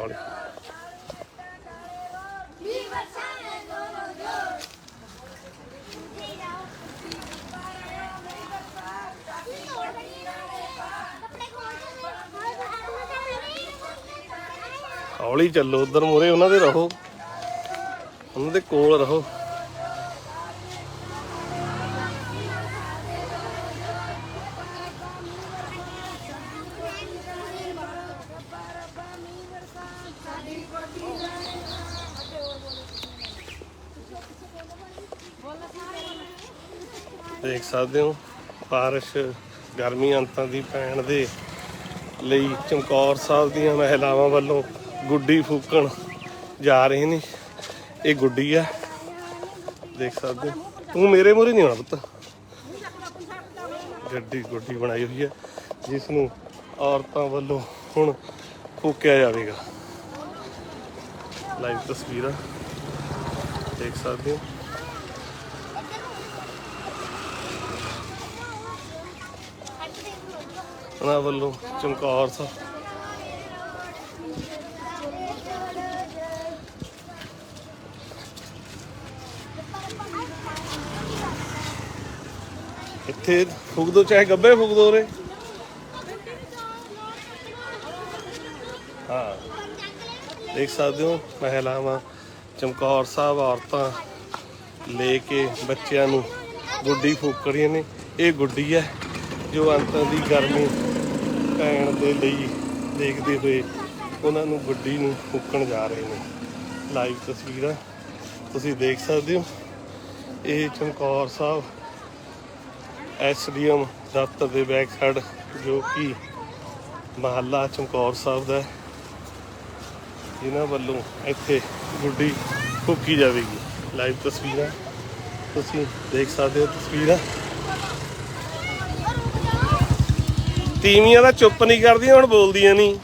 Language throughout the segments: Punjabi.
ਹੌਲੀ ਹੌਲੀ ਚੱਲੋ ਉਧਰ ਮੂਰੇ ਉਹਨਾਂ ਦੇ ਰਹੋ। ਉਹਨਾਂ ਦੇ ਕੋਲ ਰਹੋ। ਦੇਖ ਸਕਦੇ ਹੋ, ਬਾਰਿਸ਼, ਗਰਮੀ ਅੰਤਾਂ ਦੀ ਪੈਣ ਦੇ ਲਈ ਚਮਕੌਰ ਸਾਹਿਬ ਦੀਆਂ ਮਹਿਲਾਵਾਂ ਵੱਲੋਂ ਗੁੱਡੀ ਫੂਕਣ ਜਾ ਰਹੇ ਨੇ। ਇਹ ਗੁੱਡੀ ਆ। ਦੇਖ ਸਕਦੇ ਹੋ। ਤੂੰ ਮੇਰੇ ਮੂਹਰੇ ਨਹੀਂ ਆਉਣਾ ਪੁੱਤ। ਗੱਡੀ ਗੁੱਡੀ ਬਣਾਈ ਹੋਈ ਹੈ ਜਿਸ ਨੂੰ ਔਰਤਾਂ ਵੱਲੋਂ ਹੁਣ ਫੂਕਿਆ ਜਾਵੇਗਾ। ਲਾਈਵ ਤਸਵੀਰਾਂ। ਦੇਖ ਸਕਦੇ ਹੋ। ਉਹਨਾਂ ਵੱਲੋਂ ਚਮਕੌਰ ਸਾਹਿਬ। ਇੱਥੇ ਫੂਕ ਦੋ, ਚਾਹੇ ਗੱਬੇ ਫੂਕ ਦੋ ਰੇ ਹਾਂ, ਦੇਖ ਸਕਦੇ ਹੋ, ਮਹਿਲਾਵਾਂ ਚਮਕੌਰ ਸਾਹਿਬ ਔਰਤਾਂ ਲੈ ਕੇ ਬੱਚਿਆਂ ਨੂੰ ਗੁੱਡੀ ਫੂਕ ਰਹੀਆਂ ਨੇ। ਇਹ ਗੁੱਡੀ ਹੈ ਜੋ ਅੰਤਾਂ ਦੀ ਗਰਮੀ ਪੈਣ ਦੇ ਲਈ ਦੇਖਦੇ ਹੋਏ ਉਹਨਾਂ ਨੂੰ ਗੁੱਡੀ ਨੂੰ ਫੂਕਣ ਜਾ ਰਹੇ ਨੇ। ਲਾਈਵ ਤਸਵੀਰਾਂ ਤੁਸੀਂ ਦੇਖ ਸਕਦੇ ਹੋ। ਇਹ ਚਮਕੌਰ ਸਾਹਿਬ ਐਸਡੀਐਮ ਦਫ਼ਤਰ ਦੇ ਬੈਕ ਸਾਈਡ ਜੋ ਕਿ ਮਹੱਲਾ ਚਮਕੌਰ ਸਾਹਿਬ ਦਾ ਹੈ। ਵੱਲੋਂ ਇੱਥੇ ਗੁੱਡੀ ਫੂਕੀ ਜਾਵੇਗੀ। ਲਾਈਵ ਤਸਵੀਰਾਂ ਤੁਸੀਂ ਦੇਖ ਸਕਦੇ ਹੋ ਤਸਵੀਰਾਂ। ਤੀਵੀਆਂ ਦਾ ਚੁੱਪ ਨਹੀਂ ਕਰਦੀਆਂ, ਹੁਣ ਬੋਲਦੀਆਂ ਨਹੀਂ।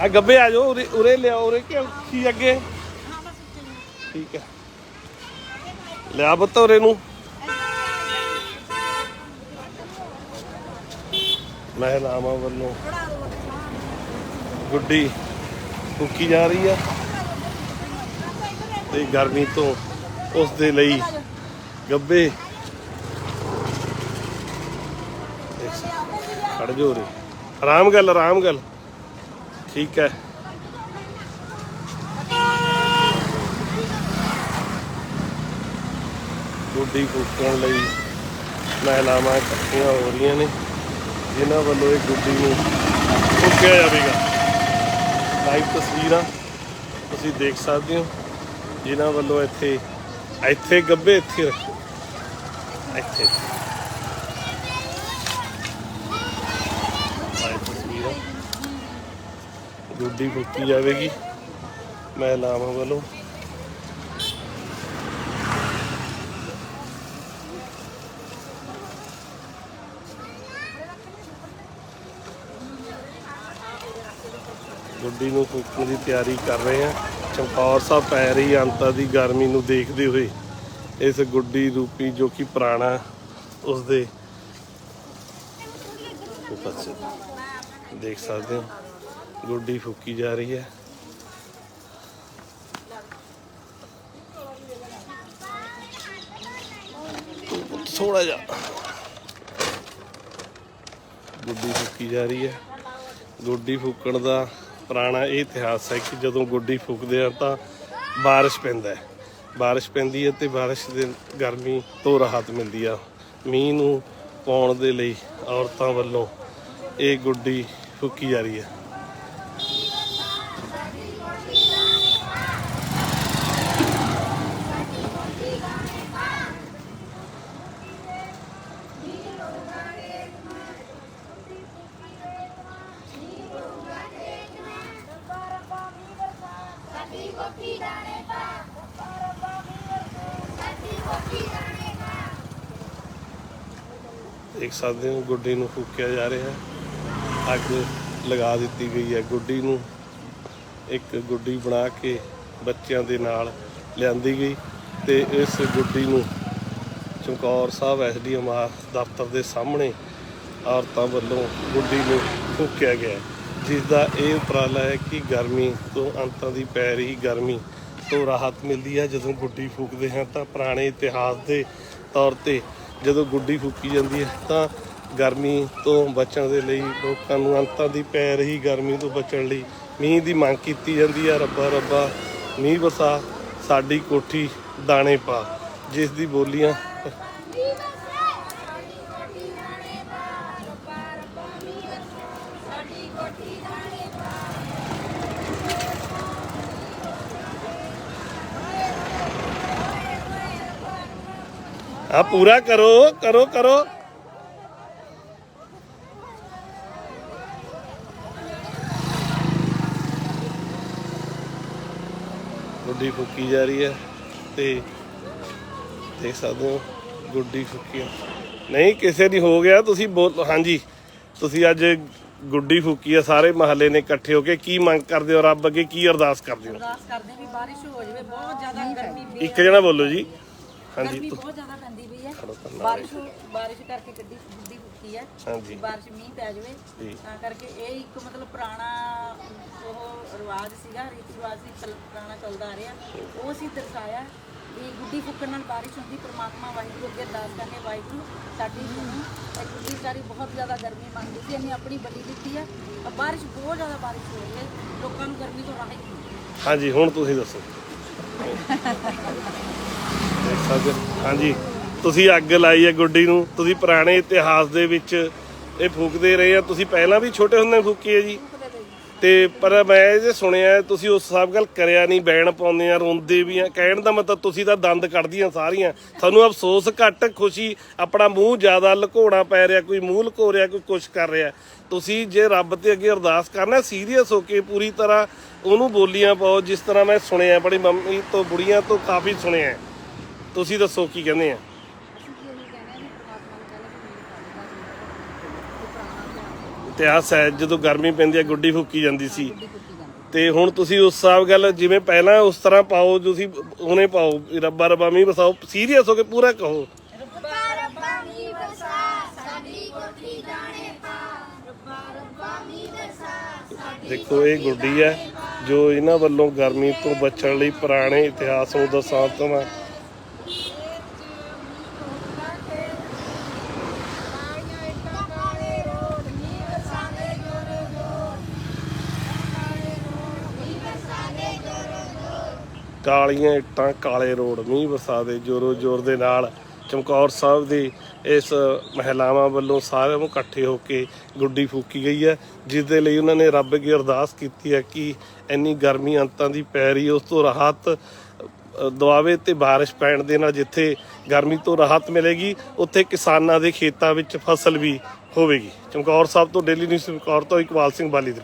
ਆ ਗੱਬੇ ਆ ਜਾਓ, ਉਰੇ ਉਰੇ ਲਿਆਓ, ਉਰੇ ਕਿ ਕੀ ਅੱਗੇ? ਠੀਕ ਹੈ। ਲਿਆ ਬੱਤ ਉਰੇ ਨੂੰ। ਮਹਿਲਾਵਾਂ ਵੱਲੋਂ। ਗੁੱਡੀ ਫੂਕੀ ਜਾ ਰਹੀ ਆ। ਤੇ ਗਰਮੀ ਤੋਂ ਉਸ ਦੇ ਲਈ ਗੱਬੇ ਖੜ ਜੋ ਰੇ ਆਰਾਮ ਗੱਲ ਆਰਾਮ ਗੱਲ। ਠੀਕ ਹੈ। ਗੁੱਡੀ ਫੂਕਣ ਲਈ ਮਹਿਲਾਵਾਂ ਇਕੱਠੀਆਂ ਹੋ ਰਹੀਆਂ ਨੇ। ਜਿਨ੍ਹਾਂ ਵੱਲੋਂ ਇਹ ਗੁੱਡੀ ਨੂੰ ਫੂਕਿਆ ਜਾਵੇਗਾ। ਲਾਈਵ ਤਸਵੀਰਾਂ ਤੁਸੀਂ ਦੇਖ ਸਕਦੇ ਹੋ। ਜਿਨ੍ਹਾਂ ਵੱਲੋਂ ਇੱਥੇ ਇੱਥੇ ਗੱਬੇ ਇੱਥੇ ਰੱਖੋ। ਇੱਥੇ ਲਾਈਵ ਤਸਵੀਰਾਂ ਗੁੱਡੀ ਫੂਕੀ ਜਾਵੇਗੀ। ਮਹਿਲਾਵਾਂ ਵੱਲੋਂ। ਗੁੱਡੀ ਨੂੰ ਫੂਕਣ ਦੀ ਤਿਆਰੀ ਕਰ ਰਹੇ ਆ। ਚਮਕੌਰ ਸਾਹਿਬ ਪੈ ਰਹੀ ਅੰਤਾਂ ਦੀ ਗਰਮੀ ਨੂੰ ਦੇਖਦੇ ਹੋਏ। ਇਸ ਗੁੱਡੀ ਰੂਪੀ ਜੋ ਕਿ ਪੁਰਾਣਾ ਉਸ ਦੇ ਦੇਖ ਸਕਦੇ ਹੋ। ਗੁੱਡੀ ਫੂਕੀ ਜਾ ਰਹੀ ਹੈ। ਥੋੜਾ ਜਿਹਾ। ਗੁੱਡੀ ਫੂਕੀ ਜਾ ਰਹੀ ਹੈ। ਗੁੱਡੀ ਫੂਕਣ ਦਾ ਪੁਰਾਣਾ ਇਹ ਇਤਿਹਾਸ ਹੈ ਕਿ ਜਦੋਂ ਗੁੱਡੀ ਫੂਕਦੇ ਆ ਤਾਂ ਬਾਰਿਸ਼ ਪੈਂਦਾ ਹੈ। ਬਾਰਿਸ਼ ਪੈਂਦੀ ਹੈ ਤੇ ਬਾਰਿਸ਼ ਦੇ ਗਰਮੀ ਤੋਂ ਰਾਹਤ ਮਿਲਦੀ ਆ। ਮੀਂਹ ਨੂੰ ਪਾਉਣ ਦੇ ਲਈ ਔਰਤਾਂ ਵੱਲੋਂ ਇਹ ਗੁੱਡੀ ਫੂਕੀ ਜਾ ਰਹੀ ਹੈ ਸਾਡੀ ਕੋਠੀ ਦਾਣੇ ਪਾ ਸਾਡੀ ਕੋਠੀ ਦਾਣੇ ਪਾ ਦੇਖ ਸਕਦੇ ਹੋ ਗੁੱਡੀ ਨੂੰ ਫੂਕਿਆ ਜਾ ਰਿਹਾ ਹੈ। ਅੱਗ ਲਗਾ ਦਿੱਤੀ ਗਈ ਹੈ। ਗੁੱਡੀ ਨੂੰ ਇੱਕ ਗੁੱਡੀ ਬਣਾ ਕੇ ਬੱਚਿਆਂ ਦੇ ਨਾਲ ਲਿਆਂਦੀ ਗਈ ਤੇ ਇਸ ਗੁੱਡੀ ਨੂੰ ਚਮਕੌਰ ਸਾਹਿਬ ਐਸਡੀਐਮ ਦਫ਼ਤਰ ਦੇ ਸਾਹਮਣੇ ਔਰਤਾਂ ਵੱਲੋਂ ਗੁੱਡੀ ਨੂੰ ਫੂਕਿਆ ਗਿਆ ਹੈ, ਜਿਸ ਦਾ ਇਹ ਉਪਰਾਲਾ ਹੈ ਕਿ ਗਰਮੀ ਤੋਂ ਅੰਤਾਂ ਦੀ ਪੈ ਰਹੀ ਗਰਮੀ ਤੋਂ ਰਾਹਤ ਮਿਲਦੀ ਹੈ। ਜਦੋਂ ਗੁੱਡੀ ਫੂਕਦੇ ਹਾਂ ਤਾਂ ਪੁਰਾਣੇ ਇਤਿਹਾਸ ਦੇ ਤੌਰ ਤੇ ਜਦੋਂ ਗੁੱਡੀ ਫੂਕੀ ਜਾਂਦੀ ਹੈ ਤਾਂ ਗਰਮੀ ਤੋਂ ਬਚਣ ਦੇ ਲਈ ਲੋਕਾਂ ਨੂੰ ਅੰਤਾਂ ਦੀ ਪੈ ਰਹੀ ਗਰਮੀ ਤੋਂ ਬਚਣ ਲਈ ਮੀਂਹ ਦੀ ਮੰਗ ਕੀਤੀ ਜਾਂਦੀ ਹੈ ਰੱਬਾ ਰੱਬਾ, ਮੀਂਹ ਵਸਾ ਸਾਡੀ ਕੋਠੀ ਦਾਣੇ ਪਾ। ਜਿਸ ਦੀ ਬੋਲੀਆਂ ਆ ਪੂਰਾ ਕਰੋ ਕਰੋ ਕਰੋ। ਗੁੱਡੀ ਫੁੱਕੀ ਜਾ ਰਹੀ ਹੈ ਤੇ ਦੇਖ ਸਕਦੇ ਹੋ ਗੁੱਡੀ ਫੁੱਕੀ ਨਹੀਂ ਕਿਸੇ ਦੀ ਹੋ ਗਿਆ ਤੁਸੀਂ ਬੋਲ ਹਾਂਜੀ ਤੁਸੀਂ ਅੱਜ ਗੁੱਡੀ ਫੁੱਕੀ ਆ ਸਾਰੇ ਮਹੱਲੇ ਨੇ ਇਕੱਠੇ ਹੋ ਕੇ ਕੀ ਮੰਗ ਕਰਦੇ ਹੋ ਰੱਬ ਅੱਗੇ ਕੀ ਅਰਦਾਸ ਕਰਦੇ ਹੋ? ਅਰਦਾਸ ਕਰਦੇ ਵੀ ਬਾਰਿਸ਼ ਹੋ ਜਾਵੇ ਬਹੁਤ ਜ਼ਿਆਦਾ ਗਰਮੀ ਇੱਕ ਜਣਾ ਬੋਲੋ ਜੀ। ਹਾਂਜੀ ਬਹੁਤ ਜ਼ਿਆਦਾ ਹੈ ਖੜੋ ਤਾਂ ਨਾਲ ਬਾਰਿਸ਼ ਬਾਰਿਸ਼ ਕਰਕੇ ਗੱਡੀ ਗੁੱਡੀ ਫੁੱਕੀ ਹੈ। ਹਾਂਜੀ। ਬਾਰਿਸ਼ ਮੀਂਹ ਪੈ ਜਾਵੇ ਜੀ। ਤਾਂ ਕਰਕੇ ਇਹ ਇੱਕ ਮਤਲਬ ਪੁਰਾਣਾ ਉਹ ਰਿਵਾਜ ਸੀਗਾ ਰੀਤੀ ਰਿਵਾਜ ਸੀ ਚੱਲ- ਪੁਰਾਣਾ ਚੱਲਦਾ ਆ ਰਿਹਾ। ਉਹ ਅਸੀਂ ਦਰਸਾਇਆ ਵੀ ਗੁੱਡੀ ਫੁੱਕਣ ਨਾਲ ਬਾਰਿਸ਼ ਹੁੰਦੀ ਪ੍ਰਮਾਤਮਾ ਵਾਹਿਗੁਰੂ ਅੱਗੇ ਅਰਦਾਸ ਕਰਨੇ ਵਾਹਿਗੁਰੂ ਸਾਡੀ ਸੁਣੀ ਇਹ ਗੁੱਡੀ ਵਿਚਾਰੀ ਬਹੁਤ ਜ਼ਿਆਦਾ ਗਰਮੀ ਮੰਗਦੀ ਸੀ ਅਸੀਂ ਆਪਣੀ ਬਲੀ ਦਿੱਤੀ ਹੈ। ਪਰ ਬਾਰਿਸ਼ ਬਹੁਤ ਜ਼ਿਆਦਾ ਬਾਰਿਸ਼ ਹੋ ਰਹੀ ਹੈ ਲੋਕਾਂ ਨੂੰ ਗਰਮੀ ਤੋਂ ਰਾਹਤ ਮਿਲੀ। ਹਾਂਜੀ ਹੁਣ ਤੁਸੀਂ ਦੱਸੋ। ਦੇਖ ਸਕਦੇ ਹੋ। ਹਾਂਜੀ। ਤੁਸੀਂ ਅੱਗ ਲਾਈ ਹੈ ਗੁੱਡੀ ਨੂੰ, ਤੁਸੀਂ ਪੁਰਾਣੇ ਇਤਿਹਾਸ ਦੇ ਵਿੱਚ ਇਹ ਫੂਕਦੇ ਰਹੇ ਆ। ਤੁਸੀਂ ਪਹਿਲਾਂ ਵੀ ਛੋਟੇ ਹੁੰਦੇ ਫੂਕੀ ਹੈ ਜੀ। ਤੇ ਪਰ ਮੈਂ ਇਹ ਜੇ ਸੁਣਿਆ, ਤੁਸੀਂ ਉਸ ਹਿਸਾਬ ਗੱਲ ਕਰਿਆ ਨਹੀਂ, ਬੈਣ ਪਾਉਂਦੇ ਆ, ਰੋਂਦੇ ਵੀ ਆ। ਕਹਿਣ ਦਾ ਮਤਲਬ ਤੁਸੀਂ ਤਾਂ ਦੰਦ ਕੱਢਦੀਆਂ ਸਾਰੀਆਂ। ਤੁਹਾਨੂੰ ਅਫਸੋਸ, ਘੱਟ ਖੁਸ਼ੀ, ਆਪਣਾ ਮੂੰਹ ਜ਼ਿਆਦਾ ਲੁਕਾਉਣਾ ਪੈ ਰਿਹਾ, ਕੋਈ ਮੂੰਹ ਲੁਕੋ ਰਿਹਾ, ਕੋਈ ਕੁਛ ਕਰ ਰਿਹਾ। ਤੁਸੀਂ ਜੇ ਰੱਬ ਤੇ ਅੱਗੇ ਅਰਦਾਸ ਕਰਨਾ ਸੀਰੀਅਸ ਹੋ ਕੇ ਪੂਰੀ ਤਰ੍ਹਾਂ ਉਹਨੂੰ ਬੋਲੀਆਂ ਪਾਓ, ਜਿਸ ਤਰ੍ਹਾਂ ਮੈਂ ਸੁਣਿਆ, ਬੜੀ ਮੰਮੀ ਤੋਂ, ਬੁੜੀਆਂ ਤੋਂ ਕਾਫੀ ਸੁਣਿਆ। ਤੁਸੀਂ ਦੱਸੋ ਕੀ ਕਹਿੰਦੇ ਆ। ਇਤਿਹਾਸ ਹੈ ਜਦੋਂ ਗਰਮੀ ਪੈਂਦੀ ਹੈ ਗੁੱਡੀ ਫੂਕੀ ਜਾਂਦੀ ਸੀ। ਤੇ ਹੁਣ ਤੁਸੀਂ ਉਸ ਹਿਸਾਬ ਗੱਲ ਜਿਵੇਂ ਪਹਿਲਾਂ ਉਸ ਤਰ੍ਹਾਂ ਪਾਓ ਤੁਸੀਂ ਉਹਨੇ ਪਾਓ। ਰੱਬਾ ਰੱਬਾ ਮੀਂਹ ਵਸਾਓ ਸੀਰੀਅਸ ਹੋ ਕੇ ਪੂਰਾ ਕਹੋ। ਦੇਖੋ ਇਹ ਗੁੱਡੀ ਹੈ ਜੋ ਇਹਨਾਂ ਵੱਲੋਂ ਗਰਮੀ ਤੋਂ ਬਚਣ ਲਈ ਪੁਰਾਣੇ ਇਤਿਹਾਸ ਨੂੰ ਦਰਸਾਉਣ ਤੋਂ ਮੈਂ ਕਾਲੇ ਰੋਡ ਮੀਂਹ ਵਰਸਾ ਦੇ ਜੋਰੋ ਜੋਰ ਕਾਲੇ ਰੋਡ ਮੀਂਹ ਵਰਸਾ ਦੇ ਜੋਰੋ ਜੋਰ ਕਾਲੀਆਂ ਇੱਟਾਂ ਕਾਲੇ ਰੋਡ ਮੀਂਹ ਵਰਸਾ ਦੇ ਜੋਰੋ ਜੋਰ ਦੇ ਨਾਲ ਚਮਕੌਰ ਸਾਹਿਬ ਦੀ ਇਸ ਮਹਿਲਾਵਾਂ ਵੱਲੋਂ ਸਾਰਿਆਂ ਨੂੰ ਇਕੱਠੇ ਹੋ ਕੇ ਗੁੱਡੀ ਫੂਕੀ ਗਈ ਹੈ ਜਿਸ ਦੇ ਲਈ ਉਹਨਾਂ ਨੇ ਰੱਬ ਅੱਗੇ ਅਰਦਾਸ ਕੀਤੀ ਹੈ ਕਿ ਇੰਨੀ ਗਰਮੀ ਅੰਤਾਂ ਦੀ ਪੈ ਰਹੀ ਉਸ ਤੋਂ ਰਾਹਤ ਅ, ਦਵਾਵੇ ਤੇ ਬਾਰਿਸ਼ ਪੈਣ ਦੇ ਨਾਲ ਜਿੱਥੇ ਗਰਮੀ ਤੋਂ ਰਾਹਤ ਮਿਲੇਗੀ ਉੱਥੇ ਕਿਸਾਨਾਂ ਦੇ ਖੇਤਾਂ ਵਿੱਚ ਫਸਲ ਵੀ ਹੋਵੇਗੀ। ਚਮਕੌਰ ਸਾਹਿਬ ਤੋਂ ਡੇਲੀ ਨਿਊਜ਼ ਚਮਕੌਰ ਤੋਂ ਇਕਬਾਲ ਸਿੰਘ ਬਾਲੀ ਦੀ